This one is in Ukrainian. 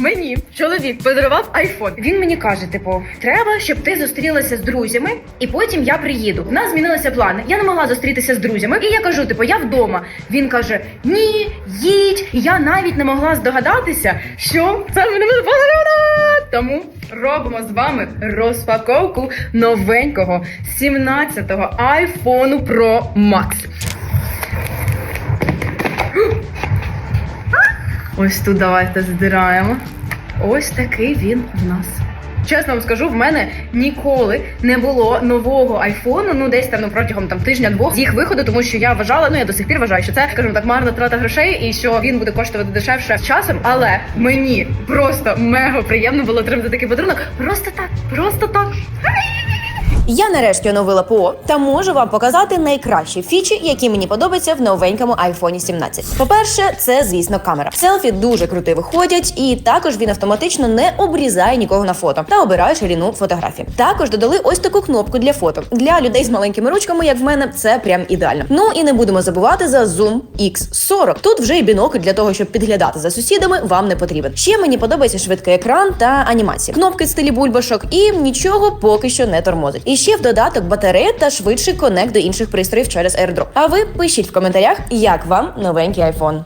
Мені чоловік подарував айфон. Він мені каже: типу, треба, щоб ти зустрілася з друзями, і потім я приїду. У нас змінилися плани. Я не могла зустрітися з друзями. І я кажу, типу, я вдома. Він каже: Ні, їдь. Я навіть не могла здогадатися, що це мене подарунок. Тому робимо з вами розпаковку новенького 17-го iPhone Pro Max. Ось тут давайте здираємо. Ось такий він в нас. Чесно вам скажу, в мене ніколи не було нового айфону, ну десь там ну, протягом там тижня-двох з їх виходу, тому що я вважала, ну я до сих пір вважаю, що це, скажімо так, марна трата грошей, і що він буде коштувати дешевше з часом. Але мені просто мега приємно було отримати такий подарунок. Просто так, просто так. Я нарешті оновила ПО та можу вам показати найкращі фічі, які мені подобаються в новенькому iPhone 17. По-перше, це звісно камера. Селфі дуже круто виходять, і також він автоматично не обрізає нікого на фото та обирає ширину фотографії. Також додали ось таку кнопку для фото. Для людей з маленькими ручками, як в мене, це прям ідеально. Ну і не будемо забувати за Zoom X40. Тут вже і бінокль для того, щоб підглядати за сусідами, вам не потрібен. Ще мені подобається швидкий екран та анімація. Кнопки в стилі бульбашок, і нічого поки що не тормозить. І ще в додаток батарея та швидший конект до інших пристроїв через AirDrop. А ви пишіть в коментарях, як вам новенький iPhone.